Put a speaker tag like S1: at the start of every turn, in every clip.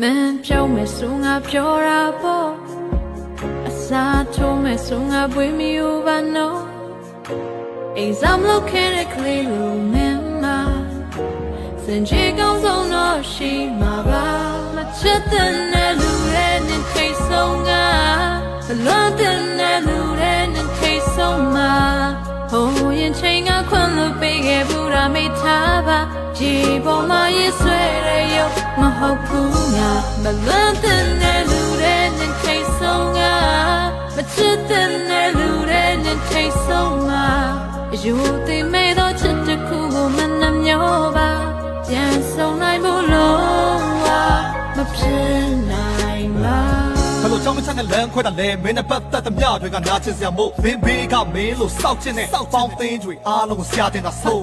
S1: မင်းပြောမယ်ဆိုငါပြောတာပေါ့အစားထိုးမယ်ဆိုငါပွေးမီဦးပါနော်အိမ်ဆောင်လောက်ခဲ့တဲ့ကလေးလိုမင်းမစင်ချေကောင်းဆုံးတော့ရှိမှာပါမချစ်တဲ့နဲ့လူရဲ့နဲ့ထိတ်ဆုံးကဘလို့တဲ့နဲ့လူရဲ့နဲ့ထိတ်ဆုံးမှာဟိုရင်ချိန်ကခွန်လို့ပေးခဲ့ဘူးတာမိထားပါဒီပေါ်မှာရေးဆွဲတဲ့ရုပ် မဟုတ်ဘူးငါမလွန်တဲ့နဲ့လူရဲ့နဲ့ထိတ်ဆုံးကမချစ်တဲ့နဲ့လူရဲ့နဲ့ထိတ်ဆုံးမှာယူသိမဲ့တော့ချစ်တစ်ခုကိုမနှမျောပါပြန်ဆုံးနိုင်ဘူးလို့မဖြစ်နိုင်ပါ
S2: ဘလို့ကြောင့်မချတဲ့လမ်းခွဲတာလဲမင်းနဲ့ပတ်သက်တဲ့မြတွေကနာချင်စရာမို့မင်းဘေးကမင်းလို့စောက်ချင်တဲ့စောက်ပေါင်းသိန်းတွေအားလုံးကိုဆရာတင်တာဆို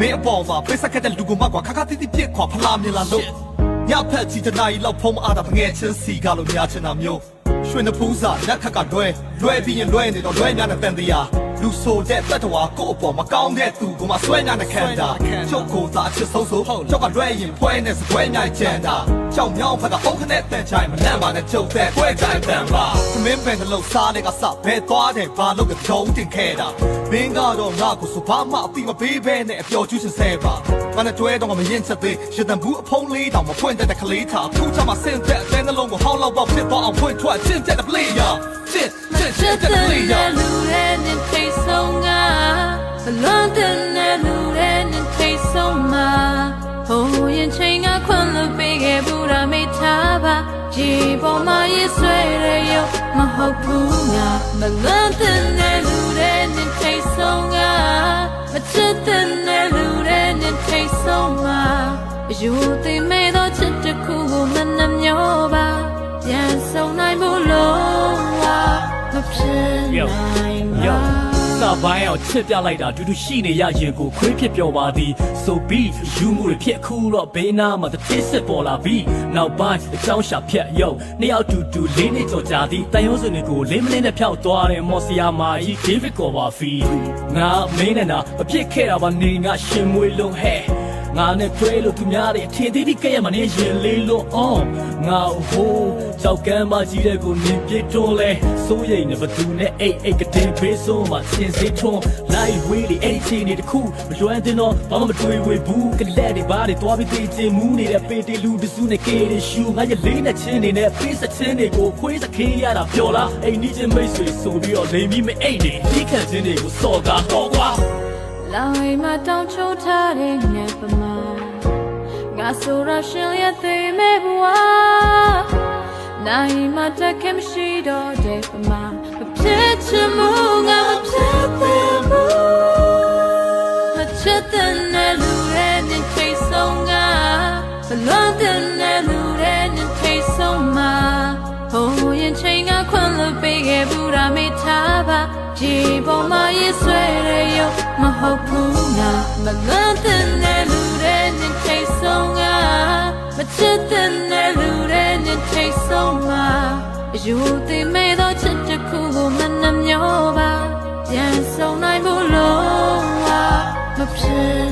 S2: မင်းအပေါ်မှာပိတ်ဆက်ခဲ့တဲ့လူကမကွာခါခါတိတိပြစ်ခွာဖလားမြင်လာလို့ ညဖက်ချီတနာရီလောက်ဖုံးအားတာငယ်ချင်းစီကလို့များချင်တာမျိုးရွှေနှဖူးစာလက်ခက်ကလွဲလွဲပြီးရင်လွဲနေတော့လွဲများတဲ့တန်တရား လူဆိုတဲ့တတ်တော်ကိုအပေါ်မကောင်းတဲ့သူကမှဆွဲညာနဲ့ခံတာချုပ်ကိုသာအချစ်ဆုံးဆိုကျောက်ကလွဲရင်ဖွဲနဲ့စပွဲညာကျန်တာကြောက်မြောင်းဖက်ကအုတ်ခနဲ့တန်ချိုင်မလန့်ပါနဲ့ချုပ်တဲ့ခွဲချိုင်တန်ပါသမင်းပင်တလို့စားတဲ့ကစဘဲသွားတယ်ဘာလို့ကထုံးတင်ခဲ့တာမင်းကတော့ငါ့ကိုဆိုဘာမှအတိမပေးဘဲနဲ့အပျော်ကျူးချင်ဆဲပါငါနဲ့တွဲတော့မရင်ချက်သေးရတံဘူးအဖုံးလေးတောင်မဖွင့်တဲ့ကလေးထားခုချမှာဆင်းတဲ့အတဲ့နှလုံးကိုဟောင်းလောက်ပေါ့ဖြစ်သွားအောင်ဖွင့်ထွက်ချင်တဲ့ player ချစ်ချစ်ချစ်တဲ့ player
S1: ဒီပေါ်မှာရေးဆွဲတဲ့ရုပ်မဟုတ်ဘူးငါမလွန်တဲ့နဲ့လူရဲ့နဲ့ထိတ်ဆုံးကမချစ်တဲ့နဲ့လူရဲ့နဲ့ထိတ်ဆုံးမှာယူသိမဲ့တော့ချစ်တစ်ခုကိုမနှမျောပါပြန်ဆုံးနိုင်ဖို့လို့မဖြစ်နိုင်ပါ
S3: စပိုင်းအောင်ချစ်ပြလိုက်တာတူတူရှိနေရရင်ကိုခွေးဖြစ်ပြောပါသည်ဆိုပြီးယူမှုတွေဖြစ်ခုတော့ဘေးနားမှာတစ်ဖြစ်စစ်ပေါ်လာပြီးနောက်ပိုင်းအကြောင်းရှာဖြတ်ရုပ်နှစ်ယောက်တူတူလေးနှစ်ကြော်ကြာသည်တန်ရုံးစင်တွေကိုလေးမလေးနဲ့ဖြောက်သွားတယ်မော်စီယာမာကြီးဒေးဗစ်ကောပါဖီငါမင်းနဲ့နာမဖြစ်ခဲ့တာပါနေငါရှင်မွေလုံးဟဲ့ ငါနဲ့တွေ့လို့သူများတွေထင်သေးပြီးကြက်ရမနေရင်လေးလို့အော်ငါဟိုးကြောက်ကမ်းမကြီးတဲ့ကိုနင်ပြစ်တွန်းလဲစိုးရိမ်နေဘသူနဲ့အိတ်အိတ်ကတဲ့ဖေးဆုံးမှာစင်စေးထွန်းလိုက်ဝေးလေအဲ့ဒီချိန်နေတခုမလွမ်းတင်တော့ဘာမှမတွေ့ဝေဘူးကလက်တွေဘာတွေတွားပြီးတေးချင်မူးနေတဲ့ပေတေလူတစုနဲ့ကေရရှူငါရလေးနဲ့ချင်းနေနဲ့ပေးစချင်းတွေကိုခွေးစခင်းရတာပျော်လားအိမ်နီးချင်းမိတ်ဆွေဆိုပြီးတော့လိမ်ပြီးမအိတ်နေဒီခံချင်းတွေကိုစော်ကားတော့ကွာ
S1: လောင်အိမ်မှာတောင်းချုံထားတဲ့ငယ်ပမာငါဆိုရရှင်ရသေးမဲ့ဘဝနိုင်မတက်ခဲ့မရှိတော့တဲ့ပမာမဖြစ်ချင်မှုငါမဖြစ်သေး ပေါ်မှာရေးဆွဲရရုံမဟုတ်ဘူးငါမလန့်တဲ့လူတဲ့ညထိတ်ဆုံးငါမချစ်တဲ့လူတဲ့ညထိတ်ဆုံးငါအယူသိမဲ့တော့ချစ်တစ်ခုကိုမနှမျောပါပြန်ဆုံနိုင်ဘူးလို့ငါမဖြစ်